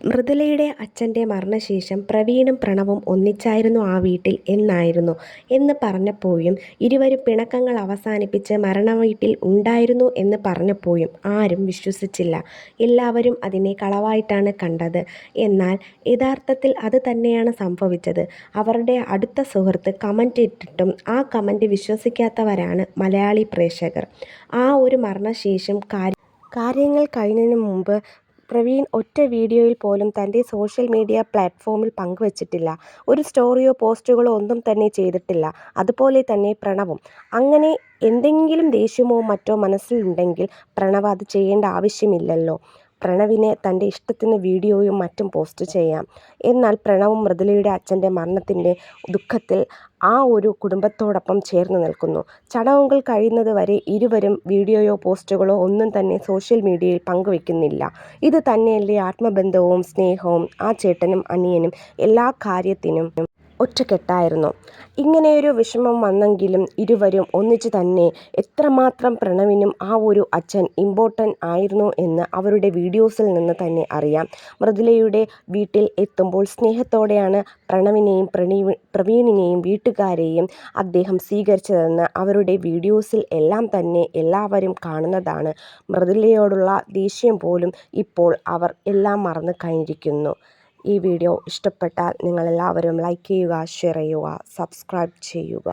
മൃദുലയുടെ അച്ഛന്റെ മരണശേഷം പ്രവീണും പ്രണവും ഒന്നിച്ചായിരുന്നു ആ വീട്ടിൽ എന്നായിരുന്നു എന്ന് പറഞ്ഞപ്പോഴും ഇരുവരും പിണക്കങ്ങൾ അവസാനിപ്പിച്ച് മരണവീട്ടിൽ ഉണ്ടായിരുന്നു എന്ന് പറഞ്ഞപ്പോഴും ആരും വിശ്വസിച്ചില്ല. എല്ലാവരും അതിനെ കളവായിട്ടാണ് കണ്ടത്. എന്നാൽ യഥാർത്ഥത്തിൽ അത് തന്നെയാണ് സംഭവിച്ചത്. അവരുടെ അടുത്ത സുഹൃത്ത് കമന്റ് ഇട്ടിട്ടും ആ കമന്റ് വിശ്വസിക്കാത്തവരാണ് മലയാളി പ്രേക്ഷകർ. ആ ഒരു മരണശേഷം കാര്യങ്ങൾ കഴിഞ്ഞതിന് മുമ്പ് പ്രവീൺ ഒറ്റ വീഡിയോയിൽ പോലും തന്റെ സോഷ്യൽ മീഡിയ പ്ലാറ്റ്ഫോമിൽ പങ്കുവച്ചിട്ടില്ല. ഒരു സ്റ്റോറിയോ പോസ്റ്റുകളോ ഒന്നും തന്നെ ചെയ്തിട്ടില്ല. അതുപോലെ തന്നെ പ്രണവും. അങ്ങനെ എന്തെങ്കിലും ദേഷ്യമോ മറ്റോ മനസ്സിലുണ്ടെങ്കിൽ പ്രണവ് അത് ചെയ്യേണ്ട ആവശ്യമില്ലല്ലോ. പ്രണവിന് തന്റെ ഇഷ്ടത്തിന് വീഡിയോയും മറ്റും പോസ്റ്റ് ചെയ്യാം. എന്നാൽ പ്രണവും മൃദുലയുടെ അച്ഛന്റെ മരണത്തിന്റെ ദുഃഖത്തിൽ ആ ഒരു കുടുംബത്തോടൊപ്പം ചേർന്ന് നിൽക്കുന്നു. ചടങ്ങുകൾ കഴിയുന്നത് വരെ ഇരുവരും വീഡിയോയോ പോസ്റ്റുകളോ ഒന്നും തന്നെ സോഷ്യൽ മീഡിയയിൽ പങ്കുവെക്കുന്നില്ല. ഇത് തന്നെയല്ലേ ആത്മബന്ധവും സ്നേഹവും. ആ ചേട്ടനും അനിയനും എല്ലാ കാര്യത്തിനും ഒറ്റക്കെട്ടായിരുന്നു. ഇങ്ങനെയൊരു വിഷമം വന്നെങ്കിലും ഇരുവരും ഒന്നിച്ചു തന്നെ. എത്രമാത്രം പ്രണവിനും ആ ഒരു അച്ഛൻ ഇമ്പോർട്ടന്റ് ആയിരുന്നു എന്ന് അവരുടെ വീഡിയോസിൽ നിന്ന് തന്നെ അറിയാം. മൃദുലയുടെ വീട്ടിൽ എത്തുമ്പോൾ സ്നേഹത്തോടെയാണ് പ്രണവിനെയും പ്രവീണിനെയും വീട്ടുകാരെയും അദ്ദേഹം സ്വീകരിച്ചതെന്ന് അവരുടെ വീഡിയോസിൽ എല്ലാം തന്നെ എല്ലാവരും കാണുന്നതാണ്. മൃദുലയോടുള്ള ദേഷ്യം പോലും ഇപ്പോൾ അവർ എല്ലാം മറന്നു കഴിഞ്ഞിരിക്കുന്നു. ഈ വീഡിയോ ഇഷ്ടപ്പെട്ടാൽ നിങ്ങളെല്ലാവരും ലൈക്ക് ചെയ്യുക, ഷെയർ ചെയ്യുക, സബ്സ്ക്രൈബ് ചെയ്യുക.